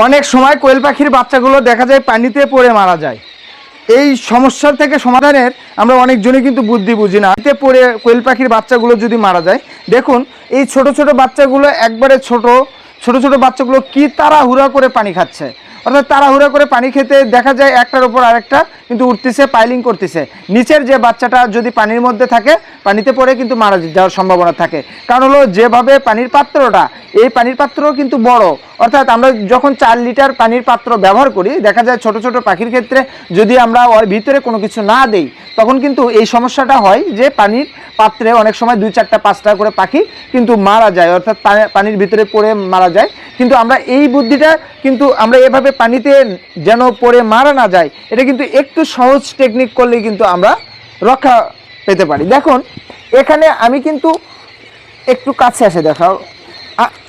অনেক সময় কোয়েল পাখির বাচ্চাগুলো দেখা যায় পানিতে পড়ে মারা যায়। এই সমস্যার থেকে সমাধানের আমরা অনেকজনই কিন্তু বুদ্ধি বুঝি না। এতে পড়ে কোয়েল পাখির বাচ্চাগুলো যদি মারা যায়, দেখুন এই ছোট ছোট বাচ্চাগুলো একবারে ছোট ছোট ছোট বাচ্চাগুলো কি তাড়াহুড়া করে পানি খাচ্ছে? অর্থাৎ তাড়াহুড়া করে পানি খেতে দেখা যায় একটার উপর আরেকটা কিন্তু উঠতেছে, পাইলিং করতেছে। নিচের যে বাচ্চাটা যদি পানির মধ্যে থাকে, পানিতে পড়ে কিন্তু মারা যাওয়ার সম্ভাবনা থাকে। কারণ হলো, যেভাবে পানির পাত্রটা, এই পানির পাত্র কিন্তু বড়। অর্থাৎ আমরা যখন চার লিটার পানির পাত্র ব্যবহার করি, দেখা যায় ছোট ছোট পাখির ক্ষেত্রে যদি আমরা ওর ভিতরে কোনো কিছু না দেই, তখন কিন্তু এই সমস্যাটা হয় যে পানির পাত্রে অনেক সময় দুই চারটা পাঁচটা করে পাখি কিন্তু মারা যায়, অর্থাৎ পানির ভিতরে পড়ে মারা যায়। কিন্তু আমরা এই বুদ্ধিটা কিন্তু আমরা এভাবে পানিতে যেন পড়ে মারা না যায়, এটা কিন্তু একটু সহজ টেকনিক করলেই কিন্তু আমরা রক্ষা পেতে পারি। দেখুন, এখানে আমি কিন্তু একটু কাছে এসে দেখাও।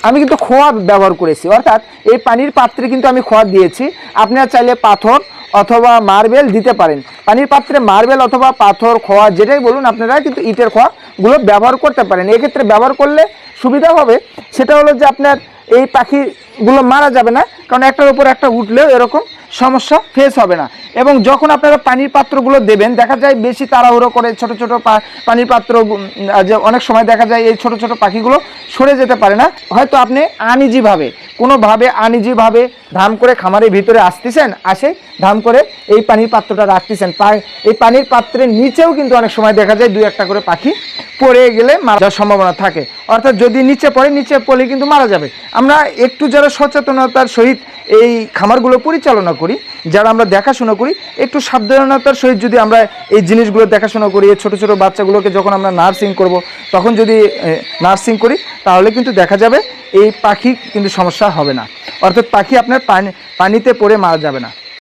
আমি কিন্তু খোয়া ব্যবহার করেছি, অর্থাৎ এই পানির পাত্রে কিন্তু আমি খোয়া দিয়েছি। আপনারা চাইলে পাথর অথবা মার্বেল দিতে পারেন। পানির পাত্রে মার্বেল অথবা পাথর, খোয়া, যেটাই বলুন আপনারা কিন্তু ইটের খোয়াগুলো ব্যবহার করতে পারেন। এক্ষেত্রে ব্যবহার করলে সুবিধা হবে। সেটা হলো যে আপনার এই পাখিগুলো মারা যাবে না, কারণ একটার উপর একটা উঠলেও এরকম সমস্যা ফেস হবে না। এবং যখন আপনারা পানির পাত্রগুলো দেবেন, দেখা যায় বেশি তাড়াহুড়ো করে ছোট ছোট পানির পাত্র যে অনেক সময় দেখা যায় এই ছোট ছোট পাখিগুলো সরে যেতে পারে না। হয়তো আপনি আনিজিভাবে কোনোভাবে আনিজিভাবে ধাম করে খামারের ভিতরে আসতেছেন, আসে ধাম করে এই পানির পাত্রটা রাখতেছেন। এই পানির পাত্রের নিচেও কিন্তু অনেক সময় দেখা যায় দু একটা করে পাখি পড়ে গেলে মারা যাওয়ার সম্ভাবনা থাকে। অর্থাৎ যদি নিচে পড়ে, নিচে পড়লে কিন্তু মারা যাবে। আমরা একটু যারা সচেতনতার সহিত এই খামারগুলো পরিচালনা করি, যারা আমরা দেখাশোনা করি, একটু সাবধানতার সহিত যদি আমরা এই জিনিসগুলো দেখাশোনা করি, এই ছোটো ছোটো বাচ্চাগুলোকে যখন আমরা নার্সিং করব, তখন যদি নার্সিং করি, তাহলে কিন্তু দেখা যাবে এই পাখি কিন্তু সমস্যা হবে না। অর্থাৎ পাখি আপনার পানি, পানিতে পড়ে মারা যাবে না।